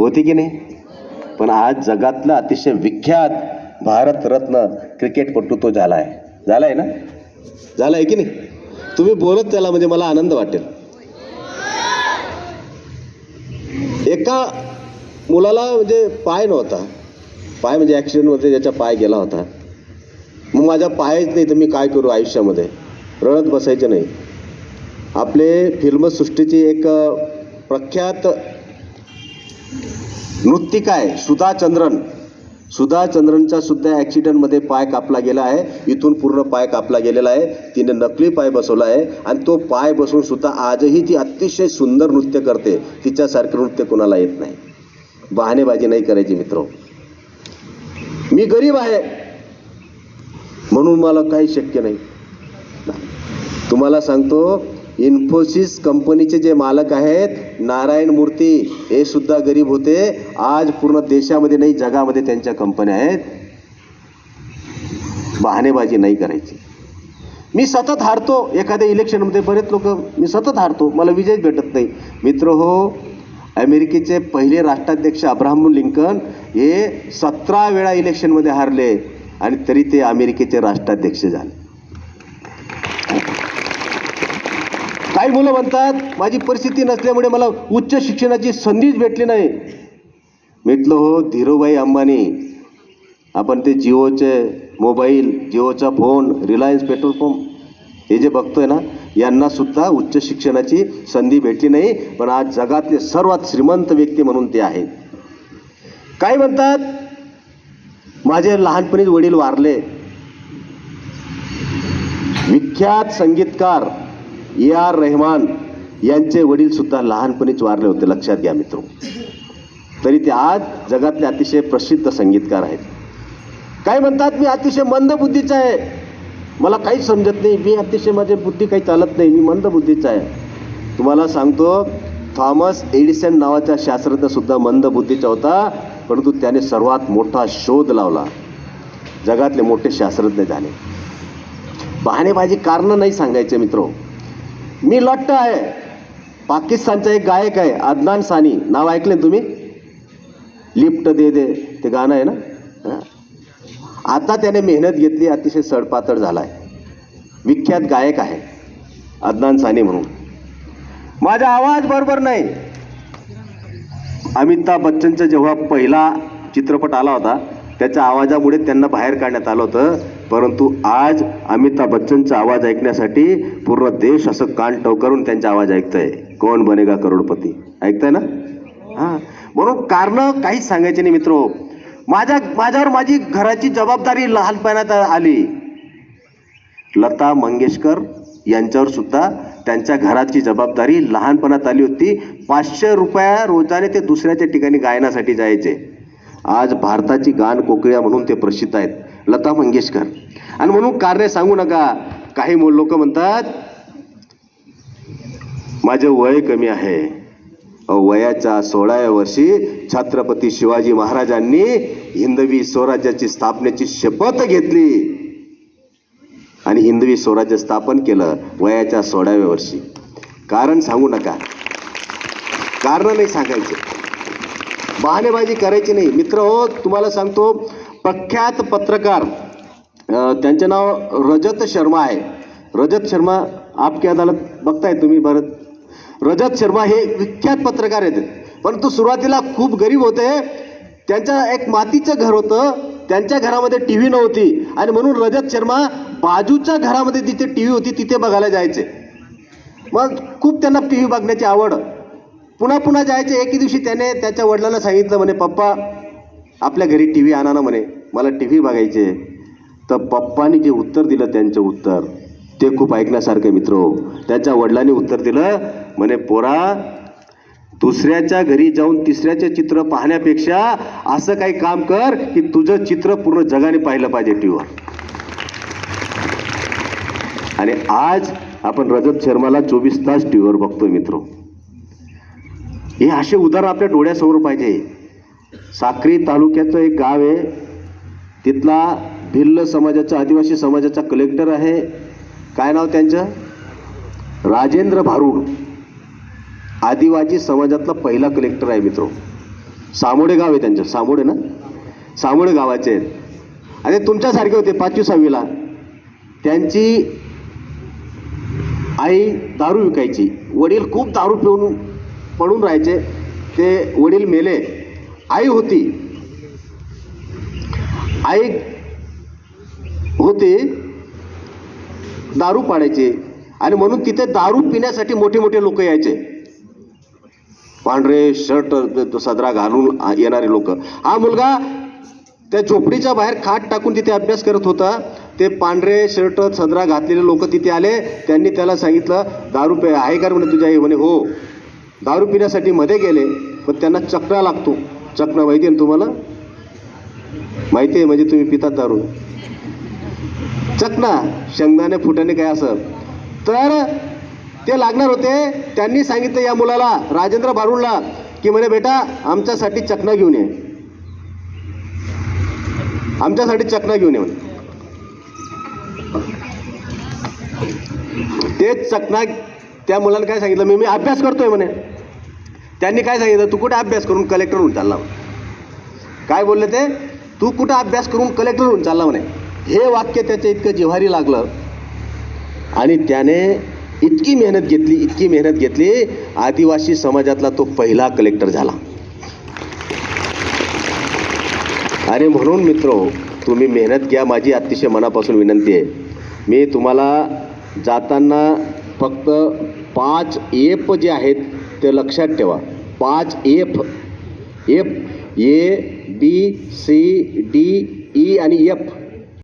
होती की नाही? पण आज जगातला अतिशय विख्यात भारतरत्न क्रिकेटपटू तो झाला आहे झाला आहे ना? झाला आहे की नाही? तुम्ही बोलत त्याला म्हणजे मला आनंद वाटेल. एका मुलाला म्हणजे पाय नव्हता. पाय म्हणजे ॲक्सिडेंटमध्ये ज्याचा पाय गेला होता. मग माझा पायच नाही तर मी काय करू आयुष्यामध्ये? रडत बसायचं नाही. आपले फिल्मसृष्टीची एक प्रख्यात नृत्तिका आहे सुधा चंद्रन सुधा चंद्रनचा सुद्धा ॲक्सिडेंटमध्ये पाय कापला गेला आहे. इथून पूर्ण पाय कापला गेलेला आहे. तिने नकली पाय बसवला आहे. आणि तो पाय बसून सुद्धा आजही ती अतिशय सुंदर नृत्य करते. तिच्यासारखं नृत्य कोणाला येत नाही. बहाणेबाजी नाही करायची मित्र. मी गरीब आहे. म्हणून मला काही शक्य नाही. तुम्हाला सांगतो इन्फोसिस कंपनीचे जे मालक आहेत नारायण मूर्ती हे सुद्धा गरीब होते. आज पूर्ण देशामध्ये नाही जगामध्ये त्यांच्या कंपन्या आहेत. बहाणेबाजी नाही करायची. मी सतत हारतो. एखाद्या इलेक्शनमध्ये बरेच लोक मी सतत हारतो. मला विजयच भेटत नाही. मित्र हो अमेरिकेचे पहिले राष्ट्राध्यक्ष अब्राहम लिंकन हे सतरा वेळा इलेक्शनमध्ये हारले आणि तरी ते अमेरिकेचे राष्ट्राध्यक्ष झाले. काही मुलं म्हणतात माझी परिस्थिती नसल्यामुळे मला उच्च शिक्षणाची संधीच भेटली नाही. भेटलो हो धीरूभाई अंबानी आपण ते जिओचे मोबाईल जिओचा फोन रिलायन्स पेट्रोल पंप हे जे बघतोय ना यांना सुद्धा उच्च शिक्षणाची संधी भेटली नाही पण आज जगातले सर्वात श्रीमंत व्यक्ती म्हणून ते आहेत. काय म्हणतात माझे लहानपणीच वडील वारले. विख्यात संगीतकार ए आर रेहमान यांचे वडील सुद्धा लहानपणीच वारले होते लक्षात घ्या मित्र. तरी ते आज जगातले अतिशय प्रसिद्ध संगीतकार आहेत. काय म्हणतात मी अतिशय मंद बुद्धीचा आहे. मला काहीच समजत नाही मी अतिशय माझी बुद्धी काही चालत नाही मी मंद बुद्धीचा आहे. तुम्हाला सांगतो थॉमस एडिसन नावाचा शास्त्रज्ञ सुद्धा मंद बुद्धीचा होता परंतु त्याने सर्वात मोठा शोध लावला. जगातले मोठे शास्त्रज्ञ झाले. बहाणेबाजी कारणं नाही सांगायचे मित्र. मी लट्ट आहे. पाकिस्तानचा एक गायक आहे अदनान सानी. नाव ऐकले तुम्ही? लिफ्ट दे दे. ते गाणं आहे ना? आता त्याने मेहनत घेतली अतिशय सडपातळ झाला आहे विख्यात गायक आहे अदनान सानी म्हणून. माझा आवाज बरोबर नाही. अमिताभ बच्चनचा जेव्हा पहिला चित्रपट आला होता त्याच्या आवाजामुळे त्यांना बाहेर काढण्यात आलं होतं. परंतु आज अमिताभ बच्चनचा आवाज ऐकण्यासाठी पूर्ण देश असं कान टवकारून त्यांचा आवाज ऐकतंय. कोण बनेगा करोडपती? ऐकताय ना? हां. म्हणून कारणं काहीच सांगायचे नाही मित्र. माझ्या माझ्यावर माझी घराची जबाबदारी लहानपणात आली. लता मंगेशकर यांच्यावर सुद्धा त्यांच्या घराची जबाबदारी लहानपणात आली होती. पाचशे रुपया रोजाने ते दुसऱ्याच्या ठिकाणी गायनासाठी जायचे. आज भारताची गान कोकिळ्या म्हणून ते प्रसिद्ध आहेत. लता मंगेशकर. आणि म्हणून कारणे सांगू नका. काही लोक म्हणतात माझं वय कमी आहे. वयाच्या सोळाव्या वर्षी छत्रपती शिवाजी महाराजांनी हिंदवी स्वराज्याची स्थापनेची शपथ घेतली. आणि हिंदवी स्वराज्य स्थापन केलं वयाच्या सोळाव्या वर्षी. कारण सांगू नका. कारण नाही सांगायचे. बहाणेबाजी करायची नाही. मित्र हो तुम्हाला सांगतो प्रख्यात पत्रकार त्यांचे नाव रजत शर्मा आहे. रजत शर्मा आपकी अदालत बघताय तुम्ही भारत. रजत शर्मा हे विख्यात पत्रकार आहेत. परंतु सुरुवातीला खूप गरीब होते. त्यांच्या एक मातीचं घर होतं. त्यांच्या घरामध्ये टी व्ही नव्हती. आणि म्हणून रजत शर्मा बाजूच्या घरामध्ये जिथे टी व्ही होती तिथे बघायला जायचे. मग खूप त्यांना टी व्ही बघण्याची आवड. पुन्हा पुन्हा जायचे. एके दिवशी त्याने त्याच्या वडिलांना सांगितलं म्हणे पप्पा आपल्या घरी टी व्ही आणा ना म्हणे मला टी व्ही बघायचे तर पप्पानी जे उत्तर दिलं त्यांचं उत्तर ते खूप ऐकण्यासारखं मित्र. त्याच्या वडिलांनी उत्तर दिलं म्हणे पोरा दुसऱ्याच्या घरी जाऊन तिसऱ्याचे चित्र पाहण्यापेक्षा असं काही काम कर की तुझं चित्र पूर्ण जगाने पाहिलं पाहिजे टी व्हीवर आणि आज आपण रजत शर्माला चोवीस तास टी व्हीवर बघतोय मित्र. हे असे उदाहरण आपल्या डोळ्यासमोर पाहिजे. साक्री तालुक्याचं एक गाव आहे. तिथला भिल्ल समाजाचा आदिवासी समाजाचा कलेक्टर आहे. काय नाव त्यांचं? राजेंद्र भारूड. आदिवासी समाजातला पहिला कलेक्टर आहे मित्र. सामोडे गाव आहे त्यांचं. सामोडे ना? सामोडे गावाचे आहेत. आणि तुमच्यासारखे होते पाचवी सहावीला. त्यांची आई दारू विकायची. वडील खूप दारू पिऊन पडून राहायचे. ते वडील मेले. आई होती। आई होती दारू पाडायचे आणि म्हणून तिथे दारू पिण्यासाठी मोठे मोठे लोक यायचे. पांढरे शर्ट सदरा घालून येणारे लोक. हा मुलगा त्या झोपडीच्या बाहेर खाट टाकून तिथे अभ्यास करत होता. ते पांढरे शर्ट सदरा घातलेले लोक तिथे आले. त्यांनी त्याला सांगितलं दारू पे आहे का रे?" म्हणे तुझ्या आई. म्हणे हो. दारू पिण्यासाठी मध्ये गेले पण त्यांना चक्रा लागतो. चकना माहिती आहे ना तुम्हाला? माहिती आहे म्हणजे तुम्ही पितात दारू. चकना शेंगदाणे फुटाणे काय असं. तर ते लागणार होते त्यांनी सांगितलं या मुलाला राजेंद्र बारुणला की म्हणे बेटा आमच्यासाठी चकना घेऊन ये. आमच्यासाठी चकना घेऊन ये म्हणे. ते चकना त्या मुलाला काय सांगितलं मी मी अभ्यास करतोय म्हणे. त्यांनी काय सांगितलं? तू कुठे अभ्यास करून कलेक्टर होऊन चालला काय बोलले ते? तू कुठं अभ्यास करून कलेक्टर होऊन चालला म्हणे. हे वाक्य त्याच्या इतकं जिव्हारी लागलं. आणि त्याने इतकी मेहनत घेतली इतकी मेहनत घेतली आदिवासी समाजातला तो पहिला कलेक्टर झाला. आणि म्हणून मित्र तुम्ही मेहनत घ्या माझी अतिशय मनापासून विनंती आहे. मी तुम्हाला जाताना फक्त पाच एप जे आहेत ते लक्षात ठेवा. पाच F F A B C D E आणि एफ